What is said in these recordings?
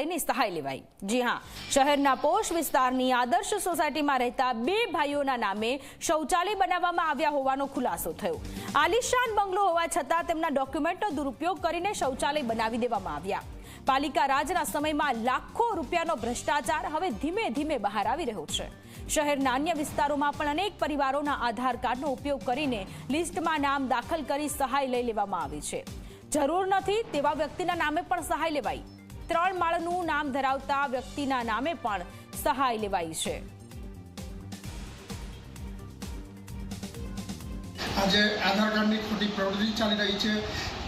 શૌચાલયની સહાય લેવાઈ. જી હા, શહેરના પોષ વિસ્તારની આદર્શ સોસાયટીમાં રહેતા બે ભાઈઓના નામે શૌચાલય બનાવવામાં આવ્યા હોવાનો ખુલાસો થયો. આલિશાન બંગલો હોવા છતાં તેમના ડોક્યુમેન્ટનો દુરુપયોગ કરીને શૌચાલય બનાવી દેવામાં આવ્યા. પાલિકા રાજના સમયમાં લાખો રૂપિયાનો ભ્રષ્ટાચાર હવે ધીમે ધીમે બહાર આવી રહ્યો છે. શહેરના અન્ય વિસ્તારોમાં પણ અનેક પરિવારોના આધાર કાર્ડનો ઉપયોગ કરીને લિસ્ટમાં નામ દાખલ કરી સહાય લઈ લેવામાં આવી છે. જરૂર નથી તેવા વ્યક્તિના નામે પણ સહાય લેવાઈ. ત્રણ માળનું નામ ધરાવતા વ્યક્તિના નામે પણ સહાય લેવાઈ છે. આજે આધાર કાર્ડની ખોટી પ્રવૃત્તિ ચાલી રહી છે.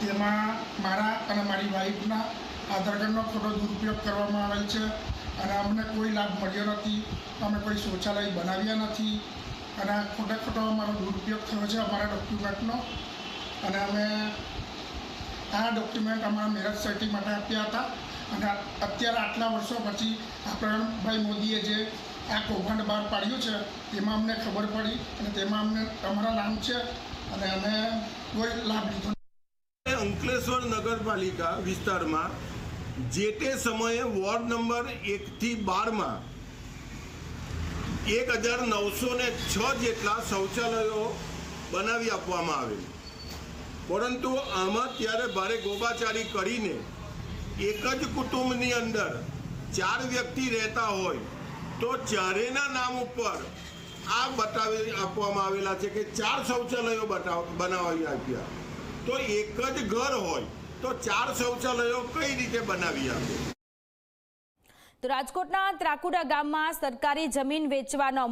તેમાં મારા અને મારી વાઈફના આધાર કાર્ડનો ખોટો દુરુપયોગ કરવામાં આવેલ છે અને અમને કોઈ લાભ મળ્યો નથી. અમે કોઈ શૌચાલય બનાવ્યા નથી અને ખોટે ખોટો અમારો દુરુપયોગ થયો છે અમારા ડોક્યુમેન્ટનો. અને અમે આ ડોક્યુમેન્ટ અમારા મેરેજ સર્ટી માટે આપ્યા હતા. અને અત્યારે આટલા વર્ષો પછી આ પ્રણભાઈ મોદીએ જે આ કૌભાંડ બહાર પાડ્યું છે, તેમાં અમને ખબર પડી અને તેમાં અમને અમારા નામ છે અને અમે કોઈ લાભ લીધો અંકલેશ્વર નગરપાલિકા વિસ્તારમાં જે તે સમયે વોર્ડ નંબર એકથી બારમાં એક હજાર નવસો ને છ જેટલા શૌચાલયો બનાવી આપવામાં આવેલ. પરંતુ આમાં ત્યારે ભારે ગોબાચારી કરીને એક જ કુટુંબની અંદર ચાર વ્યક્તિ રહેતા હોય, તો ચારેના નામ ઉપર આ બતાવી આપવામાં આવેલા છે કે ચાર શૌચાલયો બનાવી આપ્યા. તો એક જ ઘર હોય, તો ચાર શૌચાલયો કઈ રીતે બનાવી આપે? તો રાજકોટના ત્રાકુડા ગામમાં સરકારી જમીન વેચવાનો